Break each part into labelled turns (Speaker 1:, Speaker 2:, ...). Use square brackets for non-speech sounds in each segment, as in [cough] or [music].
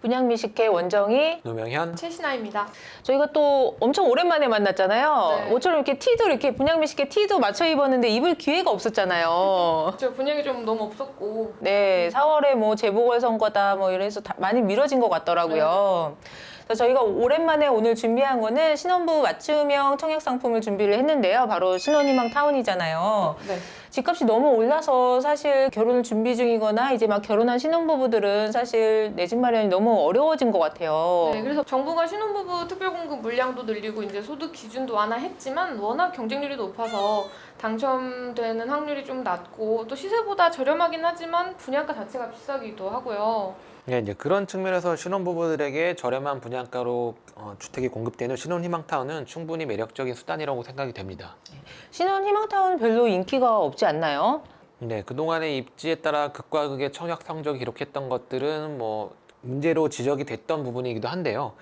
Speaker 1: 분양미식회 원정이
Speaker 2: 노명현
Speaker 3: 최신아입니다.
Speaker 1: 저희가 또 엄청 오랜만에 만났잖아요.
Speaker 3: 네.
Speaker 1: 모처럼 이렇게 티도 이렇게 분양미식회 티도 맞춰 입었는데 입을 기회가 없었잖아요.
Speaker 3: 저 분양이 좀 너무 없었고
Speaker 1: 네, 4월에 뭐 재보궐선거다 뭐 이래서 다 많이 미뤄진 것 같더라고요. 그래서 저희가 오랜만에 오늘 준비한 거는 신혼부부 맞춤형 청약 상품을 준비를 했는데요. 바로 신혼희망 타운이잖아요.
Speaker 3: 네.
Speaker 1: 집값이 너무 올라서 사실 결혼을 준비 중이거나 이제 막 결혼한 신혼부부들은 사실 내 집 마련이 너무 어려워진 것 같아요.
Speaker 3: 네, 그래서 정부가 신혼부부 특별공급 물량도 늘리고 이제 소득 기준도 완화했지만 워낙 경쟁률이 높아서 당첨되는 확률이 좀 낮고 또 시세보다 저렴하긴 하지만 분양가 자체가 비싸기도 하고요.
Speaker 2: 네, 이제 그런 측면에서 신혼부부들에게 저렴한 분양가로 어, 주택이 공급되는 신혼희망타운은 충분히 매력적인 수단이라고 생각이 됩니다.
Speaker 1: 신혼희망타운 별로 인기가 없지 않나요?
Speaker 2: 네, 그동안의 입지에 따라 극과 극의 청약 성적을 기록했던 것들은 뭐 문제로 지적이 됐던 부분이기도 한데요.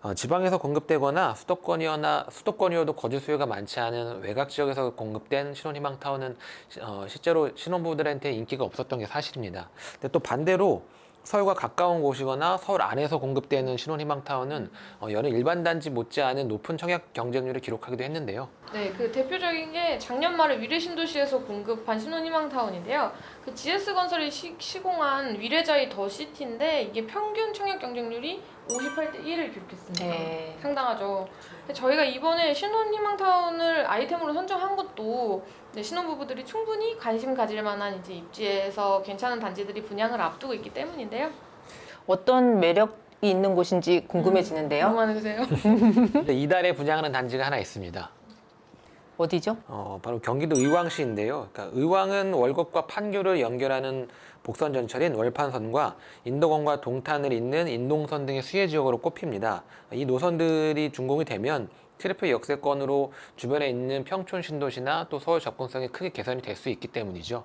Speaker 2: 어, 지방에서 공급되거나 수도권이거나 수도권이어도 거주 수요가 많지 않은 외곽 지역에서 공급된 신혼희망 타운은 시- 어, 실제로 신혼부부들한테 인기가 없었던 게 사실입니다. 근데 또 반대로 서울과 가까운 곳이거나 서울 안에서 공급되는 신혼희망타운은 어, 여느 일반 단지 못지않은 높은 청약 경쟁률을 기록하기도 했는데요.
Speaker 3: 네, 그 대표적인 게 작년 말에 위례 신도시에서 공급한 신혼희망타운인데요. 그 GS건설이 시, 시공한 위례자이 더 시티인데 이게 평균 청약 경쟁률이 58대 1을 기록했습니다.
Speaker 1: 네.
Speaker 3: 상당하죠. 근데 저희가 이번에 신혼희망타운을 아이템으로 선정한 것도 네, 신혼부부들이 충분히 관심 가질 만한 이제 입지에서 괜찮은 단지들이 분양을 앞두고 있기 때문인데요.
Speaker 1: 어떤 매력이 있는 곳인지 궁금해지는데요.
Speaker 3: 너무 많으세요?
Speaker 2: 근데 이달에 분양하는 단지가 하나 있습니다.
Speaker 1: 어디죠?
Speaker 2: 어, 바로 경기도 의왕시인데요. 그러니까 의왕은 월곡과 판교를 연결하는 복선 전철인 월판선과 인도공과 동탄을 잇는 인동선 등의 수혜 지역으로 꼽힙니다. 이 노선들이 준공이 되면 트래픽 역세권으로 주변에 있는 평촌 신도시나 또 서울 접근성이 크게 개선이 될 수 있기 때문이죠.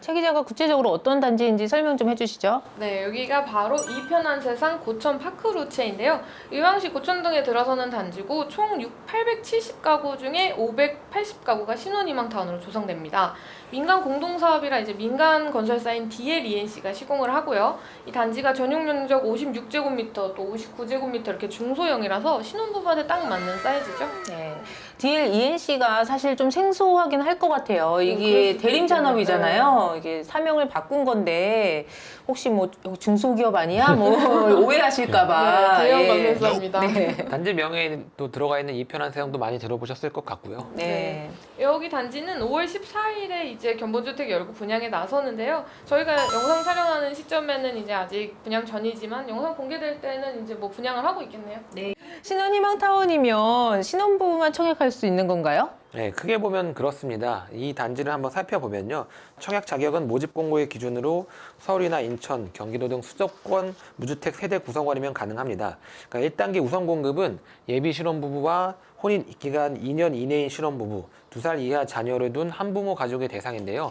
Speaker 1: 최 기자가 구체적으로 어떤 단지인지 설명 좀 해주시죠.
Speaker 3: 네, 여기가 바로 이 편한 세상 고천 파크루체인데요. 의왕시 고천동에 들어서는 단지고 총 6, 870가구 중에 580가구가 신혼희망타운으로 조성됩니다. 민간 공동사업이라 이제 민간 건설사인 DLENC가 시공을 하고요. 이 단지가 전용 면적 56제곱미터 또 59제곱미터 이렇게 중소형이라서 신혼부부한테 딱 맞는 사이즈죠.
Speaker 1: 네. DL ENC가 사실 좀 생소하긴 할 것 같아요.
Speaker 3: 그럴
Speaker 1: 이게 대림. 산업이잖아요. 이게 사명을 바꾼 건데 혹시 뭐 중소기업 아니야? 뭐 [laughs] 오해하실까봐.
Speaker 3: 네, 대형
Speaker 1: 예.
Speaker 3: 건설사입니다.
Speaker 1: 네.
Speaker 2: 단지 명에도 들어가 있는 이편한 세상도 많이 들어보셨을 것 같고요.
Speaker 1: 네.
Speaker 3: 여기 단지는 5월 14일에 이제 견본주택 열고 분양에 나서는데요. 저희가 영상 촬영하는 시점에는 이제 아직 분양 전이지만 영상 공개될 때는 이제 뭐 분양을 하고 있겠네요.
Speaker 1: 신혼희망 타운이면 신혼부부만 청약할 수 있는 건가요?
Speaker 2: 네, 크게 보면 그렇습니다. 이 단지를 한번 살펴보면요. 청약 자격은 모집 공고의 기준으로 서울이나 인천, 경기도 등 수도권 무주택 세대 구성원이면 가능합니다. 그러니까 1단계 우선 공급은 예비 신혼부부와 혼인 기간 2년 이내인 신혼부부, 2살 이하 자녀를 둔 한부모 가족의 대상인데요.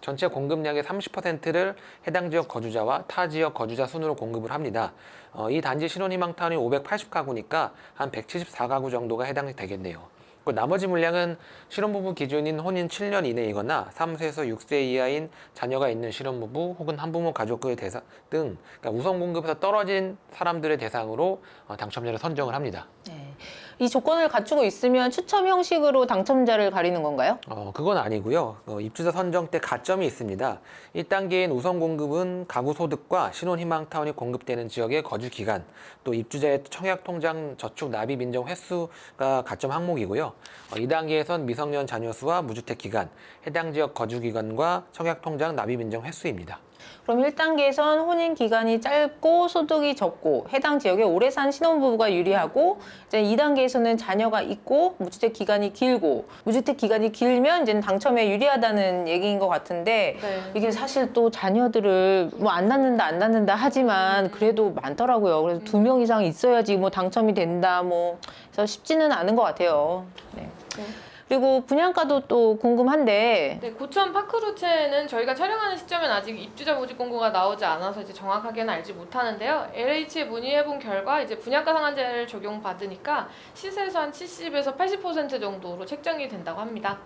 Speaker 2: 전체 공급량의 30%를 해당 지역 거주자와 타 지역 거주자 순으로 공급을 합니다. 어, 이 단지 신혼희망타운이 580가구니까 한 174가구 정도가 해당이 되겠네요. 그 나머지 물량은 신혼부부 기준인 혼인 7년 이내이거나 3세에서 6세 이하인 자녀가 있는 신혼부부 혹은 한부모 가족의 대상 등 그러니까 우선 공급에서 떨어진 사람들의 대상으로 어, 당첨자를 선정을 합니다.
Speaker 1: 네. 이 조건을 갖추고 있으면 추첨 형식으로 당첨자를 가리는 건가요?
Speaker 2: 어, 그건 아니고요. 어, 입주자 선정 때 가점이 있습니다. 1단계인 우선 공급은 가구 소득과 신혼희망 타운이 공급되는 지역의 거주 기간, 또 입주자의 청약 통장 저축 납입 인정 횟수가 가점 항목이고요. 어, 2단계에선 미성년 자녀 수와 무주택 기간, 해당 지역 거주 기간과 청약 통장 납입 인정 횟수입니다.
Speaker 1: 그럼 1단계에선 혼인 기간이 짧고 소득이 적고 해당 지역에 오래 산 신혼부부가 유리하고 이제 2단계 에서는 자녀가 있고 무주택 기간이 길고 무주택 기간이 길면 이제 당첨에 유리하다는 얘기인 것 같은데
Speaker 3: 네.
Speaker 1: 이게 사실 또 자녀들을 뭐 안 낳는다 안 낳는다 하지만 그래도 많더라고요. 그래서 두 명 이상 있어야지 뭐 당첨이 된다 뭐 그래서 쉽지는 않은 것 같아요. 네.
Speaker 3: 네.
Speaker 1: 그리고 분양가도 또 궁금한데
Speaker 3: 네, 고천 파크루체는 저희가 촬영하는 시점엔 아직 입주자 모집 공고가 나오지 않아서 이제 정확하게는 알지 못하는데요. LH에 문의해본 결과 이제 분양가 상한제를 적용받으니까 시세에서 한 70에서 80% 정도로 책정이 된다고 합니다.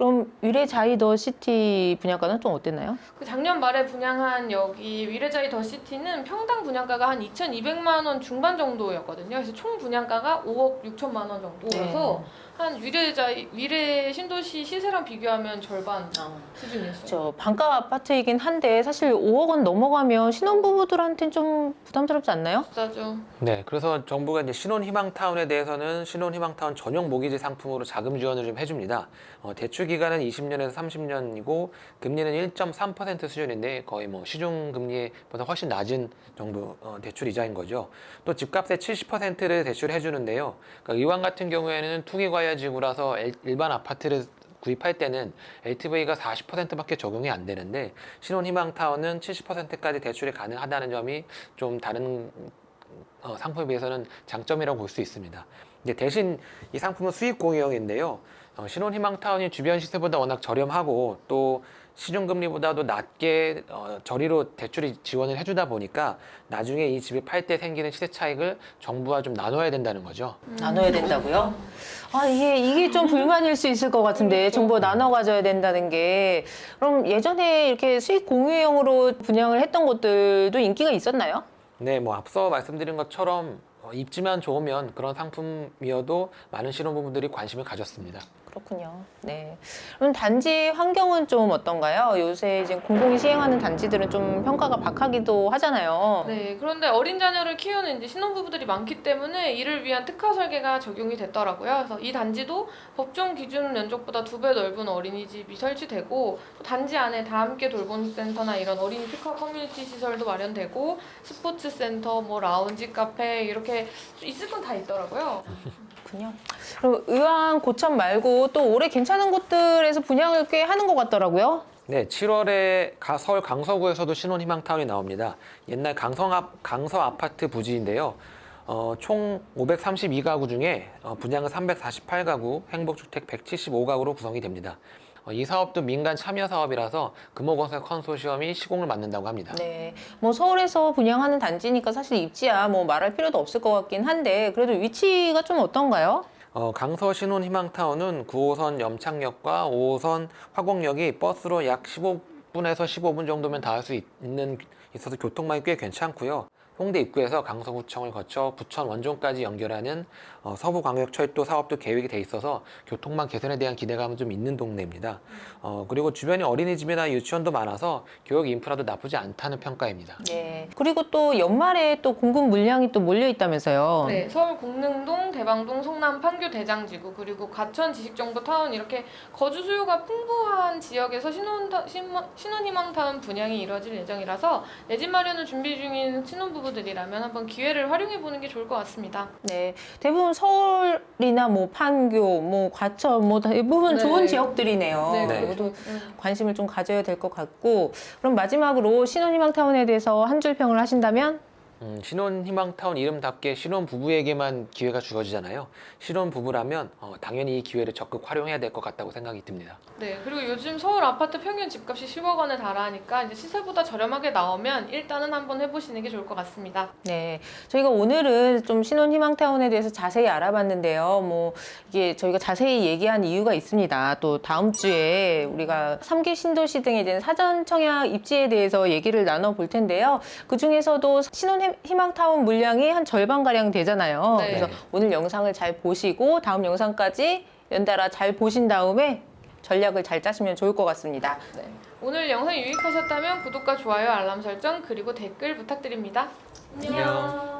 Speaker 1: 그럼 위례자이 더 시티 분양가는 좀 어땠나요?
Speaker 3: 그 작년 말에 분양한 여기 위례자이 더 시티는 평당 분양가가 한 2,200만 원 중반 정도였거든요. 그래서 총 분양가가 5억 6천만 원 정도여서 한 위례자이 위례 신도시 시세랑 비교하면 절반 수준이었어요.
Speaker 1: 저 반가 아파트이긴 한데 사실 5억 원 넘어가면 신혼부부들한테는 좀 부담스럽지 않나요?
Speaker 3: 비싸죠.
Speaker 2: 네, 그래서 정부가 이제 신혼희망타운에 대해서는 신혼희망타운 전용 모기지 상품으로 자금 지원을 좀 해줍니다. 어, 대출 기간은 20년에서 30년이고 금리는 1.3% 수준인데 거의 뭐 시중 금리보다 훨씬 낮은 정도 어, 대출 이자인 거죠. 또 집값의 70%를 대출해 주는데요. 그러니까 이왕 같은 경우에는 투기 과열 지구라서 일- 일반 아파트를 구입할 때는 LTV가 40%밖에 적용이 안 되는데 신혼 희망타운은 70%까지 대출이 가능하다는 점이 좀 다른 어, 상품에 비해서는 장점이라고 볼 수 있습니다. 이제 대신 이 상품은 수익 공유형인데요. 어, 신혼희망타운이 주변 시세보다 워낙 저렴하고 또 시중금리보다도 낮게 어, 저리로 대출이 지원을 해주다 보니까 나중에 이 집을 팔 때 생기는 시세 차익을 정부와 좀 나눠야 된다는 거죠.
Speaker 1: 나눠야 된다고요? 아 이게 이게 좀 불만일 수 있을 것 같은데 정보가 나눠 가져야 된다는 게 그럼 예전에 이렇게 수익 공유형으로 분양을 했던 곳들도 인기가 있었나요?
Speaker 2: 네, 뭐 앞서 말씀드린 것처럼 어, 입지만 좋으면 그런 상품이어도 많은 신혼부부들이 관심을 가졌습니다.
Speaker 1: 그렇군요. 네. 그럼 단지 환경은 좀 어떤가요? 요새 이제 공공이 시행하는 단지들은 좀 평가가 박하기도 하잖아요.
Speaker 3: 네, 그런데 어린 자녀를 키우는 이제 신혼부부들이 많기 때문에 이를 위한 특화 설계가 적용이 됐더라고요. 그래서 이 단지도 법정 기준 면적보다 두 배 넓은 어린이집이 설치되고 또 단지 안에 다 함께 돌봄 센터나 이런 어린이 특화 커뮤니티 시설도 마련되고 스포츠 센터, 뭐 라운지 카페 이렇게 있을 건 다 있더라고요. [laughs]
Speaker 1: 그렇군요. 그럼 의왕 고천 말고 또 올해 괜찮은 곳들에서 분양을 꽤 하는 것 같더라고요.
Speaker 2: 네, 7월에 서울 강서구에서도 신혼 희망타운이 나옵니다. 옛날 강성 앞, 강서 아파트 부지인데요. 어, 총 532가구 중에 어, 분양은 348가구, 행복주택 175가구로 구성이 됩니다. 어, 이 사업도 민간 참여 사업이라서 금호건설 컨소시엄이 시공을 맡는다고 합니다.
Speaker 1: 네. 뭐 서울에서 분양하는 단지니까 사실 입지야 뭐 말할 필요도 없을 것 같긴 한데 그래도 위치가 좀 어떤가요?
Speaker 2: 어, 강서 신혼 희망타운은 9호선 염창역과 5호선 화곡역이 버스로 약 15분에서 15분 정도면 닿을 수 있는 있어서 교통망이 꽤 괜찮고요. 홍대 입구에서 강서구청을 거쳐 부천 원종까지 연결하는 어, 서부광역철도 사업도 계획이 돼 있어서 교통망 개선에 대한 기대감은 좀 있는 동네입니다. 어, 그리고 주변에 어린이집이나 유치원도 많아서 교육 인프라도 나쁘지 않다는 평가입니다.
Speaker 1: 네. 그리고 또 연말에 또 공급 물량이 또 몰려 있다면서요.
Speaker 3: 네, 서울 공릉동, 대방동, 성남 판교 대장지구 그리고 과천 지식정보타운 이렇게 거주 수요가 풍부한 지역에서 신혼 신혼희망타운 분양이 이루어질 예정이라서 내 집 마련을 준비 중인 신혼부부 들이라면 한번 기회를 활용해 보는 게 좋을 것 같습니다.
Speaker 1: 네. 대부분 서울이나 뭐 판교, 뭐 과천 뭐 대부분
Speaker 3: 네.
Speaker 1: 좋은 지역들이네요.
Speaker 2: 네.
Speaker 1: 그리고
Speaker 3: 음.
Speaker 1: 관심을 좀 가져야 될 것 같고 그럼 마지막으로 신혼희망타운에 대해서 한 줄 평을 하신다면
Speaker 2: 음, 신혼 희망타운 이름답게 신혼 부부에게만 기회가 주어지잖아요. 신혼 부부라면 어, 당연히 이 기회를 적극 활용해야 될 것 같다고 생각이 듭니다.
Speaker 3: 네, 그리고 요즘 서울 아파트 평균 집값이 10억 원에 달하니까 이제 시세보다 저렴하게 나오면 일단은 한번 해보시는 게 좋을 것 같습니다.
Speaker 1: 네, 저희가 오늘은 좀 신혼 희망타운에 대해서 자세히 알아봤는데요. 뭐 이게 저희가 자세히 얘기한 이유가 있습니다. 또 다음 주에 우리가 삼기 신도시 등에 대한 사전 청약 입지에 대해서 얘기를 나눠 볼 텐데요. 그 중에서도 신혼 희망타운 물량이 한 절반 가량 되잖아요.
Speaker 3: 네.
Speaker 1: 그래서 오늘 영상을 잘 보시고 다음 영상까지 연달아 잘 보신 다음에 전략을 잘 짜시면 좋을 것 같습니다.
Speaker 3: 네. 오늘 영상이 유익하셨다면 구독과 좋아요, 알람 설정 그리고 댓글 부탁드립니다.
Speaker 2: 안녕.